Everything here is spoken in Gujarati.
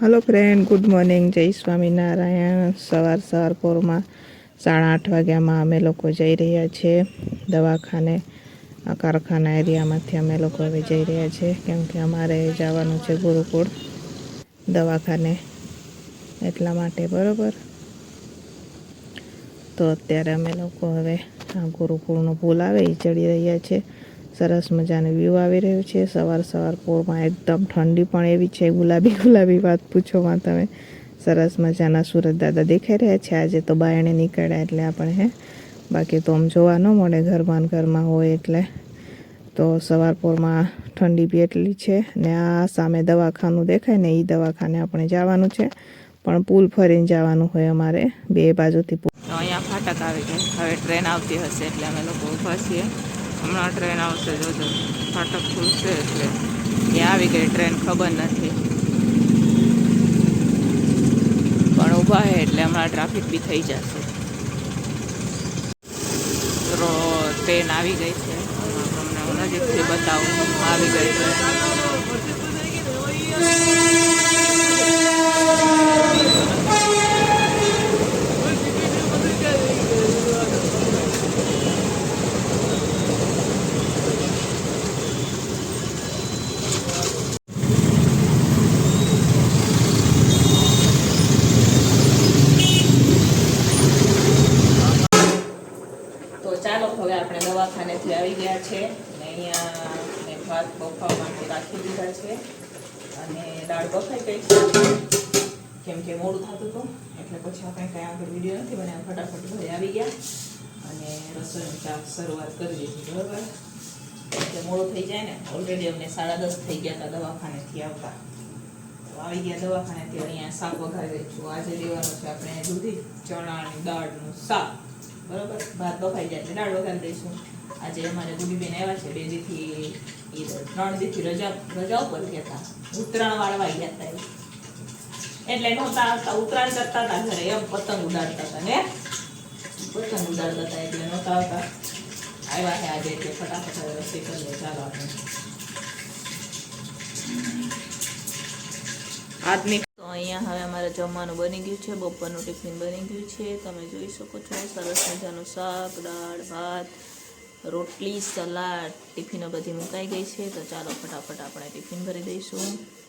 હલો ફ્રેન્ડ ગુડ મોર્નિંગ જય સ્વામિનારાયણ સવાર સવાર પોરમાં સાડા આઠ વાગ્યામાં અમે લોકો જઈ રહ્યા છીએ દવાખાને કારખાના એરિયામાંથી અમે લોકો હવે જઈ રહ્યા છીએ, કેમ કે અમારે જવાનું છે ગુરુકુળ દવાખાને એટલા માટે, બરાબર? તો અત્યારે અમે લોકો હવે આ ગુરુકુળનો પુલ આવે એ ચડી રહ્યા છે. સરસ મજાનો વ્યૂ આવી રહ્યું છે. સવાર સવાર પોરમાં એકદમ ઠંડી પણ એવી છે. ગુલાબી ગુલાબી વાત પૂછોમાં તમે. સરસ મજાના સુરત દાદા દેખાઈ રહ્યા છે. આજે તો બાયણે નીકળ્યા એટલે આપણે હે. બાકી તો આમ જોવા ન મળે ઘરમાં ઘરમાં હોય એટલે. તો સવાર પોરમાં ઠંડી બી એટલી છે ને આ સામે દવાખાનું દેખાય ને એ દવાખાને આપણે જવાનું છે. પણ પુલ ફરીને જવાનું હોય અમારે. બે બાજુથી પુલ અહીંયા ફાટક આવી ગયા. હવે ટ્રેન આવતી હશે એટલે અમે લોકો છીએ. હમણાં ટ્રેન આવશે, જોજો. ફાટક ખુલશે એટલે. ત્યાં આવી ગઈ ટ્રેન ખબર નથી. પણ ઊભા છે એટલે હમણાં ટ્રાફિક બી થઈ જશે. ટ્રેન આવી ગઈ છે. હમણાં હું નજીકથી બતાવું. આવી ગઈ ટ્રેન તો ચાલો, હવે આપણે દવાખાનેથી આવી ગયા છે અને અહીંયા ભાત બફાવા માટે રાખી દીધા છે અને દાળ બફાઈ ગઈ છે. કેમ કે મોડું થતું હતું, એટલે પછી આપણે કાંઈ આગળ વીડિયો નથી બનાવ્યા. ફટાફટ ઘરે આવી ગયા અને રસોઈની ચાક શરૂઆત કરી દીધી, બરાબર? એટલે મોડું થઈ જાય ને ઓલરેડી અમને સાડા દસ થઈ ગયા હતા દવાખાનેથી આવતા. તો આવી ગયા દવાખાનેથી અહીંયા શાક વઘારી છું. આજે લેવાનું છે આપણે દૂધી ચણાની દાળનું શાક. બરોબર? ભાત બફાઈ જાય દાળ વઘારી દઈશું આજે અમારે ગુડીબેન આવ્યા છે, બે દીથી એ ત્રણ દીથી રજા રજા ઉપર ગયા હતા ઉત્તરાયણ વાળવા ગયા હતા એટલે નહોતા આવતા, ઉત્તરાયણ કરતા હતા ઘરે, એમ પતંગ ઉડાડતા હતા ને? પતંગ ઉડાડતા હતા એટલે નહોતા આવતા. આવ્યા છે આજે એટલે ફટાફટ હવે રસોઈ કરી લે, ચાલો આપણે. તો અહીંયા હવે અમારે જમવાનું બની ગયું છે, બપોરનું ટિફિન બની ગયું છે. તમે જોઈ શકો છો, સરસ મજાનું શાક, દાળ, ભાત, રોટલી, સલાડ, ટિફિનો બધી મુકાઈ ગઈ છે. તો ચાલો ફટાફટ આપણે ટિફિન ભરી દઈશું.